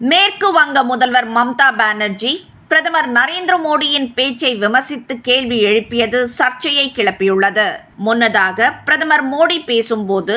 மேற்கு வங்க முதல்வர் மம்தா பானர்ஜி பிரதமர் நரேந்திர மோடியின் பேச்சை விமர்சித்து கேள்வி எழுப்பியது சர்ச்சையை கிளப்பியுள்ளது. முன்னதாக பிரதமர் மோடி பேசும்போது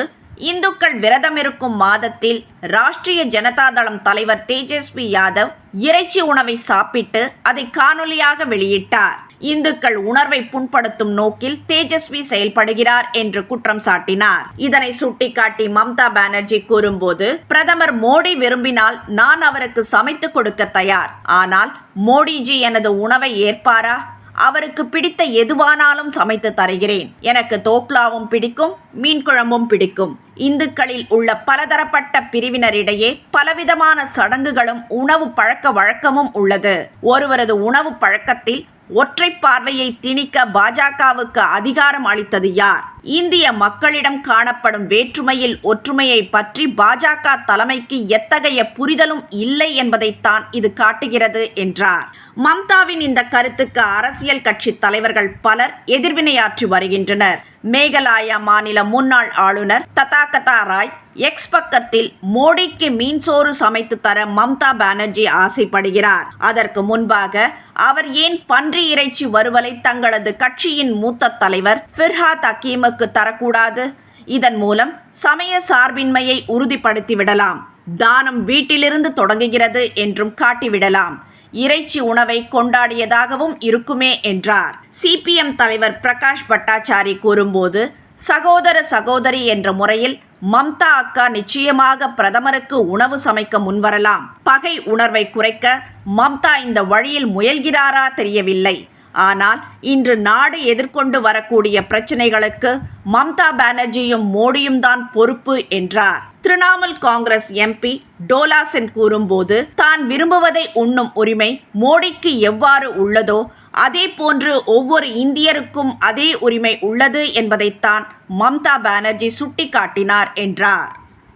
இந்துக்கள் விரதமிருக்கும் மாதத்தில் ராஷ்டிரிய ஜனதாதளம் தலைவர் தேஜஸ்வி யாதவ் இறைச்சி உணவை சாப்பிட்டு அதை காணொலியாக வெளியிட்டார். இந்துக்கள் உணர்வை புண்படுத்தும் நோக்கில் தேஜஸ்வி செயல்படுகிறார் என்று குற்றம் சாட்டினார். இதனை சுட்டிக்காட்டி மம்தா பானர்ஜி கூறும்போது பிரதமர் மோடி விரும்பினால் நான் அவருக்கு சமைத்து கொடுக்க தயார். ஆனால் மோடிஜி எனது உணவை ஏற்பாரா? அவருக்கு பிடித்த எதுவானாலும் சமைத்து தருகிறேன். எனக்கு தோக்லாவும் பிடிக்கும் மீன் குழம்பும் பிடிக்கும். இந்துக்களில் உள்ள பலதரப்பட்ட பிரிவினரிடையே பலவிதமான சடங்குகளும் உணவு பழக்க வழக்கமும் உள்ளது. ஒருவரது உணவு பழக்கத்தில் ஒற்றை பார்வையை திணிக்க பாஜகவுக்கு அதிகாரம் அளித்தது யார்? இந்திய மக்களிடம் காணப்படும் வேற்றுமையில் ஒற்றுமையை பற்றி பாஜக தலைமைக்கு எத்தகைய புரிதலும் இல்லை என்பதைத்தான் இது காட்டுகிறது என்றார். மம்தாவின் இந்த கருத்துக்கு அரசியல் கட்சி தலைவர்கள் பலர் எதிர்வினையாற்றி வருகின்றனர். மேகலாயா மாநில முன்னாள் ஆளுநர் ததாகதா ராய் எக்ஸ் பக்கத்தில் மோடிக்கு மீன் சோறு சமைத்து தர மம்தா பானர்ஜி ஆசைப்படுகிறார். அதற்கு முன்பாக அவர் ஏன் பன்றி இறைச்சி வறுவலை தங்களது கட்சியின் மூத்த தலைவர் ஃபிர்ஹாத் அக்கீமுக்கு தரக்கூடாது. இதன் மூலம் சமய சார்பின்மையை உறுதிப்படுத்திவிடலாம். தானம் வீட்டிலிருந்து தொடங்குகிறது என்றும் காட்டிவிடலாம். இறைச்சி உணவை கொண்டாடியதாகவும் இருக்குமே என்றார். சிபிஎம் தலைவர் பிரகாஷ் பட்டாச்சாரி கூறும்போது சகோதர சகோதரி என்ற முறையில் மம்தா அக்கா நிச்சயமாக பிரதமருக்கு உணவு சமைக்க முன்வரலாம். பகை உணர்வை குறைக்க மம்தா இந்த வழியில் முயல்கிறாரா தெரியவில்லை. ஆனால் இன்று நாடு எதிர்கொண்டு வரக்கூடிய பிரச்சனைகளுக்கு மம்தா பானர்ஜியும் மோடியும் தான் பொறுப்பு என்றார். திரிணாமுல் காங்கிரஸ் எம்பி டோலா சென் கூறும்போது தான் விரும்புவதை உண்ணும் உரிமை மோடிக்கு எவ்வாறு உள்ளதோ அதே போன்று ஒவ்வொரு இந்தியருக்கும் அதே உரிமை உள்ளது என்பதைத்தான் மம்தா பானர்ஜி சுட்டிக்காட்டினார் என்றார்.